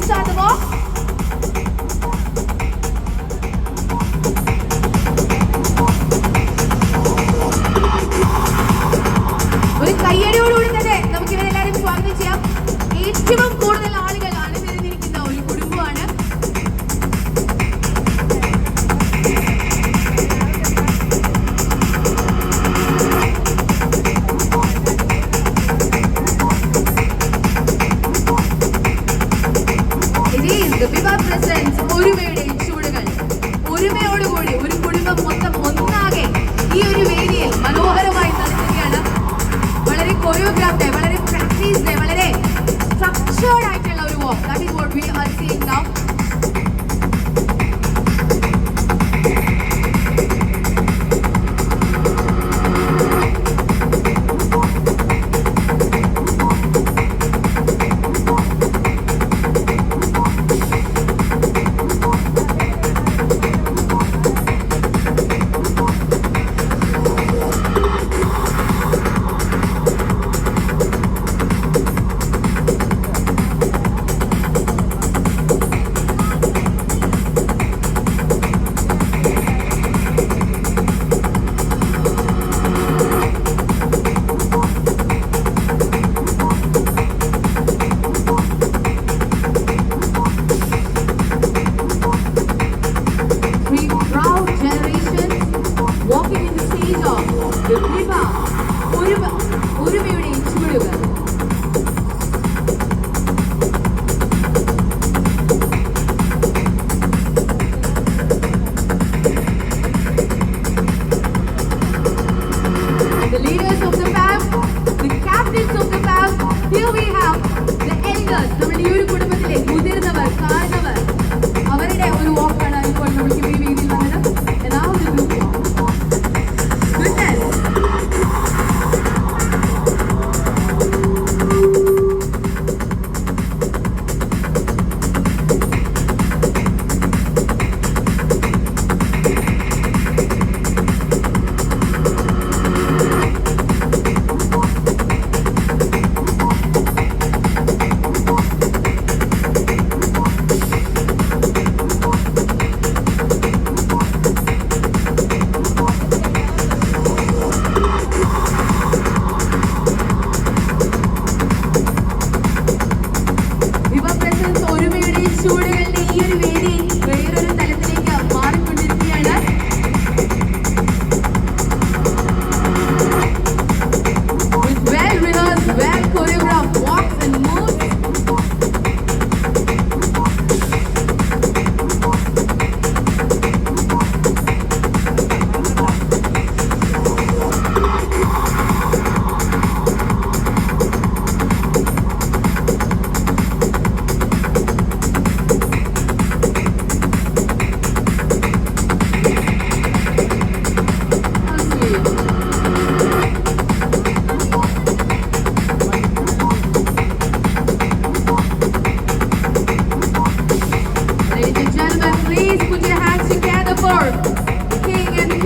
咋的么 Oh, that is what we are seeing now.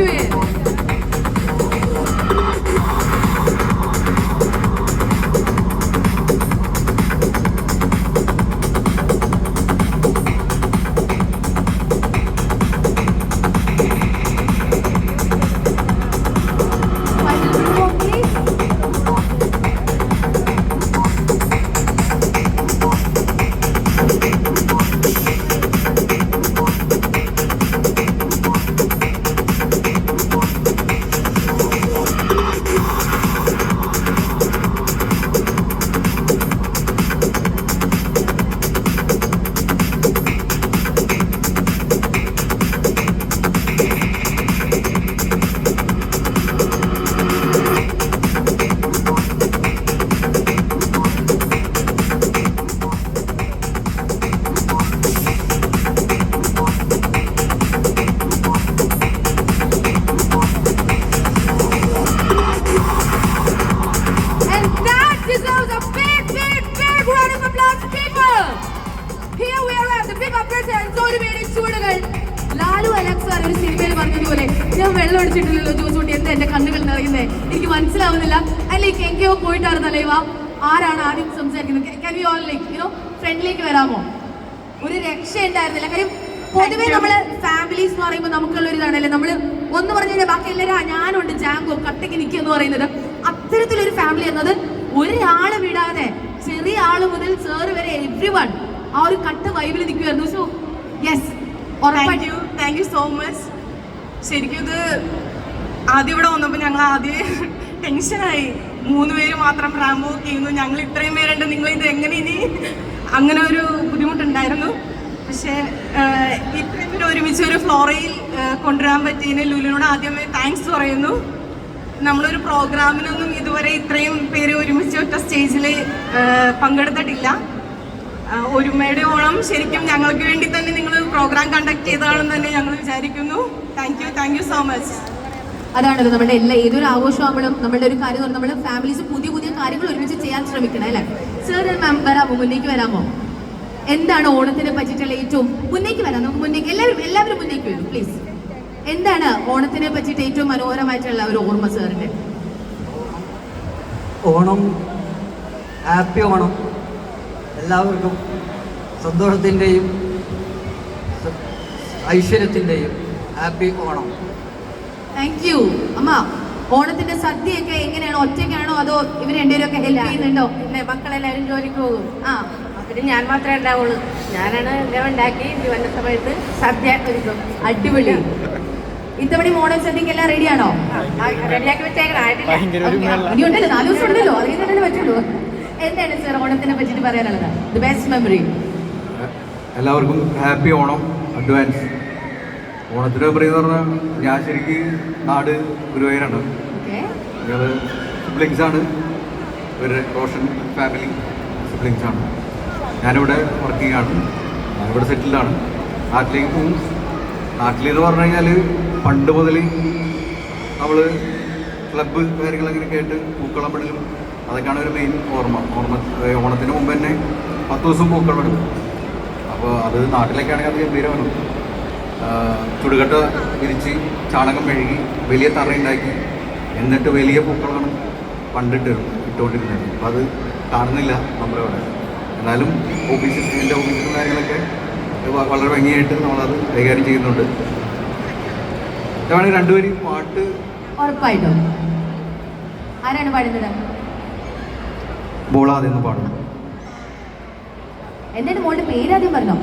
Dziękuję. മറ്റൊരു എന്തോരു പേര് ലാലു അലക്സാർ ഒരു സിനിമയിൽ പറഞ്ഞതുപോലെ ഞാൻ വെള്ളം അടിച്ചിട്ടില്ലല്ലോ ജ്യൂസ് കൂട്ടി എന്താ എന്റെ കണ്ണുകൾ നിറയുന്നേ? എനിക്ക് മനസ്സിലാവുന്നില്ല. അല്ലെങ്കിൽ എങ്കയോ പോയിട്ടായിരുന്നു ലൈവ ആരാണ് ആദ്യം സംസാരിക്കുന്നത്? Can you all like you know ഫ്രണ്ടിലേക്ക് വരാമോ? ഒരു രക്ഷ ഉണ്ടായിരുന്നില്ല. കാര്യം പൊതുവേ നമ്മൾ ഫാമിലീസ് എന്ന് പറയുമ്പോൾ നമുക്കുള്ള ഒരു ഇതാണല്ലേ? നമ്മൾ ഒന്ന് പറഞ്ഞു കഴിഞ്ഞാൽ ബാക്കി എല്ലാവരും ഞാനുണ്ട് ജാങ്കോ കട്ടയ്ക്ക് നിൽക്കുക എന്ന് പറയുന്നത് അത്തരത്തിലൊരു ഫാമിലി എന്നത് ഒരാൾ വിടാതെ ചെറിയ ആൾ മുതൽ ചേറ് വരെ എവ്രി വൺ ആ ഒരു കട്ട വൈബിൽ നിൽക്കുമായിരുന്നു so yes thank you thank you so much ശരിക്കും ഇത് ആദ്യം ഇവിടെ വന്നപ്പോൾ ഞങ്ങൾ ആദ്യം ടെൻഷനായി മൂന്ന് പേര് മാത്രം റാമ്പോ ചെയ്യുന്നു. ഞങ്ങൾ ഇത്രയും പേരുണ്ട്. നിങ്ങൾ ഇത് എങ്ങനെ ഇനി അങ്ങനെ ഒരു ബുദ്ധിമുട്ടുണ്ടായിരുന്നു. പക്ഷേ ഇത്രയും പേര് ഒരുമിച്ച് ഒരു ഫ്ലോറയിൽ കൊണ്ടുവരാൻ പറ്റിയതിന് ലുലിനോട് ആദ്യമേ താങ്ക്സ് പറയുന്നു. നമ്മളൊരു പ്രോഗ്രാമിനൊന്നും ഇതുവരെ ഇത്രയും പേര് ഒരുമിച്ച് ഒറ്റ സ്റ്റേജിൽ പങ്കെടുത്തിട്ടില്ല. ഒരുമയുടെ ഓണം ശരിക്കും ഞങ്ങൾക്ക് വേണ്ടി തന്നെ നിങ്ങൾ പ്രോഗ്രാം കണ്ടക്ട് ചെയ്തതാണെന്ന് തന്നെ ഞങ്ങൾ വിചാരിക്കുന്നു. Thank you thank you so much അതാണല്ലോ നമ്മുടെ എല്ലാ ഏതൊരു ആഘോഷമാകുമ്പോഴും നമ്മുടെ ഒരു കാര്യം നമ്മുടെ ഫാമിലീസ് പുതിയ പുതിയ കാര്യങ്ങൾ ഒരുമിച്ച് ചെയ്യാൻ ശ്രമിക്കണം അല്ലേ? സർ മാം വരാമോ? മുന്നേക്ക് വരാമോ? എന്താണ് ഓണത്തിനെ പറ്റിയിട്ടുള്ള ഏറ്റവും മുന്നേക്ക് വരാം നമുക്ക് മുന്നേക്ക് എല്ലാവരും എല്ലാവരും മുന്നേക്ക് വരും പ്ലീസ് എന്താണ് ഓണത്തിനെ പറ്റിയിട്ട് ഏറ്റവും മനോഹരമായിട്ടുള്ള ഒരു ഓർമ്മ സാറിന്റെ ഓണം ഹാപ്പി ഓണം. എല്ലാവർക്കും സന്തോഷത്തിന്റെയും ഐശ്വര്യത്തിന്റെയും ഹാപ്പി ഓണം. താങ്ക് യു അമ്മ ഓണത്തിന്റെ സദ്യയൊക്കെ എങ്ങനെയാണ്? ഒറ്റയ്ക്കാണോ അതോ ഇവർ രണ്ടുപേരൊക്കെ ഹെൽപ്പ് ചെയ്യുന്നുണ്ടോ? പിന്നെ മക്കളെല്ലാവരും ജോലിക്ക് പോകും. ആ. പിന്നെ ഞാൻ മാത്രമേ ഉണ്ടാവുള്ളൂ. ഞാനാണ് എല്ലാം ഉണ്ടാക്കി വന്ന സമയത്ത് സദ്യ ഒരുക്കും. അടിപൊളി. ഇത്തവണ മോഡൽ സദ്യക്ക് എല്ലാം റെഡിയാണോ റെഡിയാക്കി വെച്ചേക്കണം. ആയിട്ടില്ല. ഇനി ഉണ്ടല്ലോ നാല് ദിവസം ഉണ്ടല്ലോ. അത് തന്നെ പറ്റുള്ളൂ. എന്താണ് സാർ ഓണത്തിനെ പറ്റിയിട്ട് പറയാനുള്ളത്? ദി ബെസ്റ്റ് മെമ്മറി എല്ലാവർക്കും ഹാപ്പി ഓണം അഡ്വാൻസ് ഓണത്തിന് മെമ്മറി എന്ന് പറഞ്ഞാൽ ഞാൻ ശരിക്കും നാട് ഗുരുവായൂരാണ്. ഞങ്ങൾ ഞങ്ങൾ സിബ്ലിങ്സ് ആണ്. ഒരു റോഷൻ ഫാമിലി സിബ്ലിങ്സ് ആണ്. ഞാനിവിടെ വർക്കിംഗ് ആണ് ഞാനിവിടെ സെറ്റിൽഡാണ് നാട്ടിലേക്ക് പോകും നാട്ടിലെന്ന് പറഞ്ഞു കഴിഞ്ഞാൽ പണ്ട് മുതൽ നമ്മൾ ക്ലബ്ബ് കാര്യങ്ങൾ കേട്ട് ആയിട്ട് പൂക്കളം പെടലും അതൊക്കെയാണ് ഒരു മെയിൻ ഓർമ്മ. ഓർമ്മ ഓണത്തിന് മുമ്പ് തന്നെ പത്ത് ദിവസം പൂക്കളം പെടും അപ്പോൾ അത് നാട്ടിലൊക്കെ ആണെങ്കിൽ അത് ഗംഭീരമാണ് ചുടുകട്ട വിരിച്ച് ചാണകം മെഴുകി വലിയ തറയുണ്ടാക്കി എന്നിട്ട് വലിയ പൂക്കളാണ് പണ്ടിട്ട് ഇട്ടുകൊണ്ടിരുന്നത്. അപ്പം അത് കാണുന്നില്ല നമ്മുടെ ഇവിടെ എന്നാലും ഓഫീസിൽ എന്റെ ഓഫീസിലും കാര്യങ്ങളൊക്കെ വളരെ ഭംഗിയായിട്ട് നമ്മളത് കൈകാര്യം ചെയ്യുന്നുണ്ട്. രണ്ടുപേരും പാട്ട് ഉറപ്പായിട്ടും. ആരാണ് പാടുന്നത്? ബോളാതെ എന്ന് പാടും. എന്താണ് മോളുടെ പേര് ആദ്യം പറഞ്ഞോ?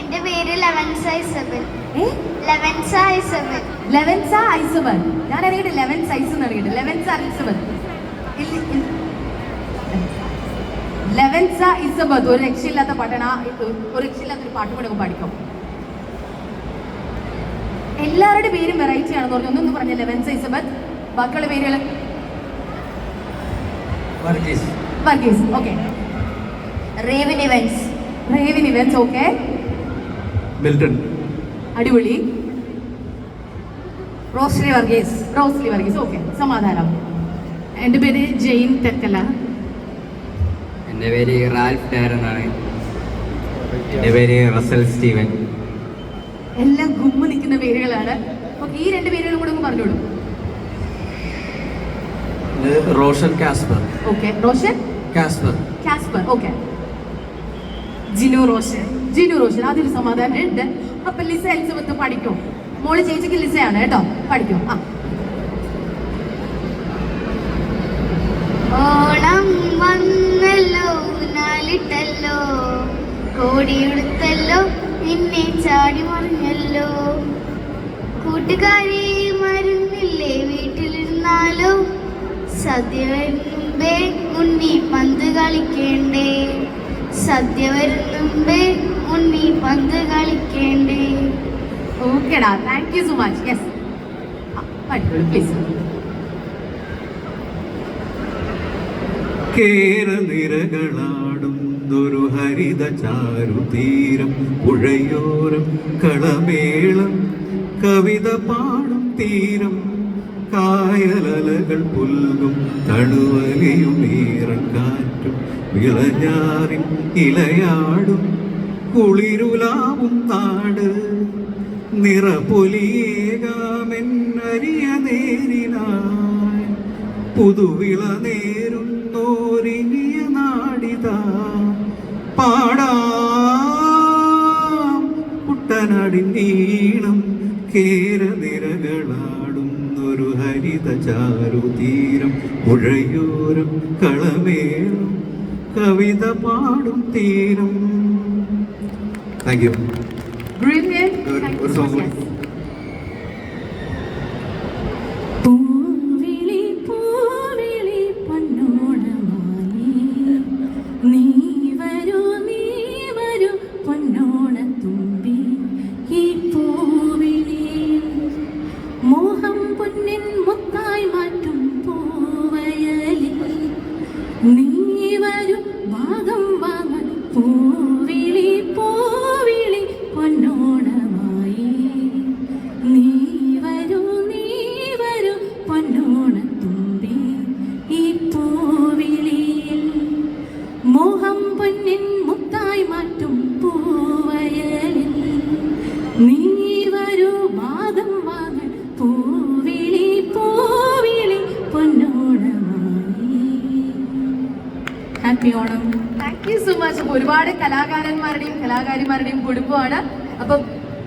എന്റെ പേര് ലെവൻസ ഇസബൽ ഏ? ലെവൻസ ഇസബൽ ലെവൻസ ഐസബൽ. ഞാൻ അറിയട്ടെ ലെവൻസ് ഐസ് എന്ന് അറിയട്ടെ ലെവൻസ ഐസബൽ ലെവൻസ ഇസബൽ ഒരു രക്ഷയില്ലാത്ത പാട്ടാണ്. ഒരു രക്ഷയില്ലാത്ത ഒരു പാട്ട് കൂടെ പഠിക്കും എല്ലാവരുടെ പേരും വെറൈറ്റി ആണെന്ന് പറഞ്ഞു. ഒന്നൊന്ന് പറഞ്ഞ ലെവൻസ ഇസബത്ത് ബാക്കിയുള്ള പേരുകൾ Varghese Varghese okay Raven Evans Raven Evans okay Milton അടിപൊളി. റോസ്ലി വർഗീസ് റോസ്ലി വർഗീസ് ഓക്കെ സമാധാനം. എന്റെ പേര് ജെയിൻ തെക്കല. എന്റെ പേര് റാൽഫ് ഡയർ എന്നാണ് എന്റെ പേര് റസൽ സ്റ്റീവൻ. എല്ലാം ഗുമ്മ നിൽക്കുന്ന പേരുകളാണ്. ഓക്കെ ഈ രണ്ട് പേരുകളും കൂടെ ഒന്ന് പറഞ്ഞോളൂ. Roshan Casper. Okay Roshan? Casper Casper okay Jinu Roshan. Jinu Roshan അതൊരു സമാധാനം ഉണ്ട്. അപ്പൊ ലിസ എലിസബത്ത് പഠിക്കും. മോൾ ചേച്ചിക്ക് ലിസയാണ് കേട്ടോ. പഠിക്കും. ആ. ഓണം വന്നല്ലോ നാലിട്ടല്ലോ കോടിയെടുത്തല്ലോ നിന്നെ ചാടി മറിഞ്ഞല്ലോ. കൂട്ടുകാരെ മരുന്നില്ലേ വീട്ടിലിരുന്നാലോ? സദ്യ വരുന്നുമ്പേ ഉണ്ണി പന്ത് കളിക്കേണ്ടേ? സദ്യ വരുന്നുമ്പേ ഉണ്ണി പന്ത് കളിക്കേണ്ടേ? ഓക്കെടാ thank you so much yes പഠിക്കോളൂ please കേരനിരകളാടുന്നൊരു ഹരിത ചാരുതീരം പുഴയോരം കളമേളം കവിത പാടും തീരം. കായലലകൾ പുൽകും തണുവലിയും ഈറക്കാറ്റും വിളഞ്ഞാറിൻ ഇലയാടും കുളിരുലാവും നാട് നിറപൊലിയേകാമെന്നരിയ നേരിനായി പുതുവിള നേരുന്നോരിനിയ നാടിത. പാടാ കുഴലനടിനീണം കേരനിരകളാടുന്നൊരു ഹരിത ചാരുതീരം പുഴയോരം കളമേറും കവിത പാടും തീരം. Thank you. ഒരു- Thank happy Onam thank you so much ഒരുപാട് കലാകാരന്മാരുടെയും കലാകാരിമാരുടെയും കുടുംബമാണ്. അപ്പം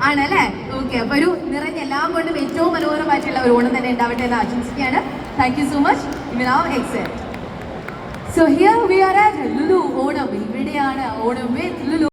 ആണല്ലേ? ഓക്കെ അപ്പൊ ഒരു നിറഞ്ഞ എല്ലാം കൊണ്ടും ഏറ്റവും മനോഹരമായിട്ടുള്ള ഒരു ഓണം തന്നെ ഉണ്ടാവട്ടെ എന്ന് ആശംസിക്കുകയാണ്. താങ്ക് യു സോ മച്ച് ഇവ നാവ് except so here we are Lulu Onam ഇവിടെയാണ് ഓണം വിത്ത് ലുലു